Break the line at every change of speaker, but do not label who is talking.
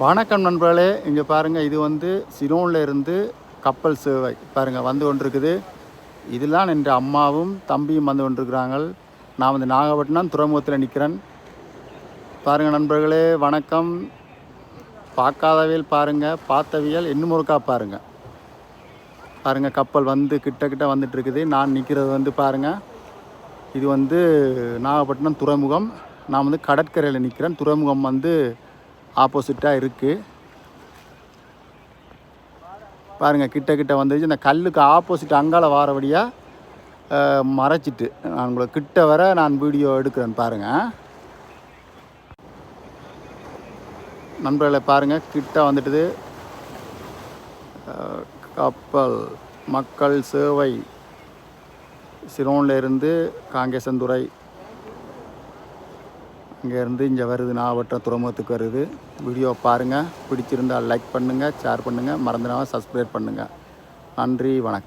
வணக்கம் நண்பர்களே இங்கே பாருங்கள் இது வந்து சிலோனில் இருந்து கப்பல் சேவை. பாருங்கள் வந்து கொண்டிருக்குது. இதெல்லாம் என் அம்மாவும் தம்பியும் வந்து கொண்டிருக்கிறாங்க நான் வந்து நாகப்பட்டினம் துறைமுகத்தில் நிற்கிறேன் பாருங்கள் நண்பர்களே வணக்கம். பார்க்காதவியல் பாருங்கள் பார்த்தவியல் இன்னும் ஒருக்கா பாருங்கள் பாருங்கள் கப்பல் வந்து கிட்ட கிட்ட வந்துட்டுருக்குது. நான் நிற்கிறது வந்து பாருங்கள் இது வந்து நாகப்பட்டினம் துறைமுகம். நான் வந்து கடற்கரையில் நிற்கிறேன் துறைமுகம் வந்து ஆப்போசிட்டாக இருக்குது பாருங்கள் கிட்ட கிட்ட வந்துச்சு இந்த கல்லுக்கு ஆப்போசிட் அங்கால வாரபடியாக மறைச்சிட்டு. நான் உங்களை கிட்ட வர நான் வீடியோ எடுக்கிறேன் பாருங்கள் நண்பர்களை பாருங்கள் கிட்ட வந்துட்டுது. கப்பல் மக்கள் சேவை. சிலோனில் இருந்து காங்கேசந்துறை இங்கேருந்து இங்கே வருது நாகப்பட்டினம் துறைமுகத்துக்கு வருது. வீடியோ பாருங்கள் பிடிச்சிருந்தால் லைக் பண்ணுங்கள் ஷேர் பண்ணுங்கள் மறந்துடாமல் சப்ஸ்கிரைப் பண்ணுங்கள் நன்றி வணக்கம்.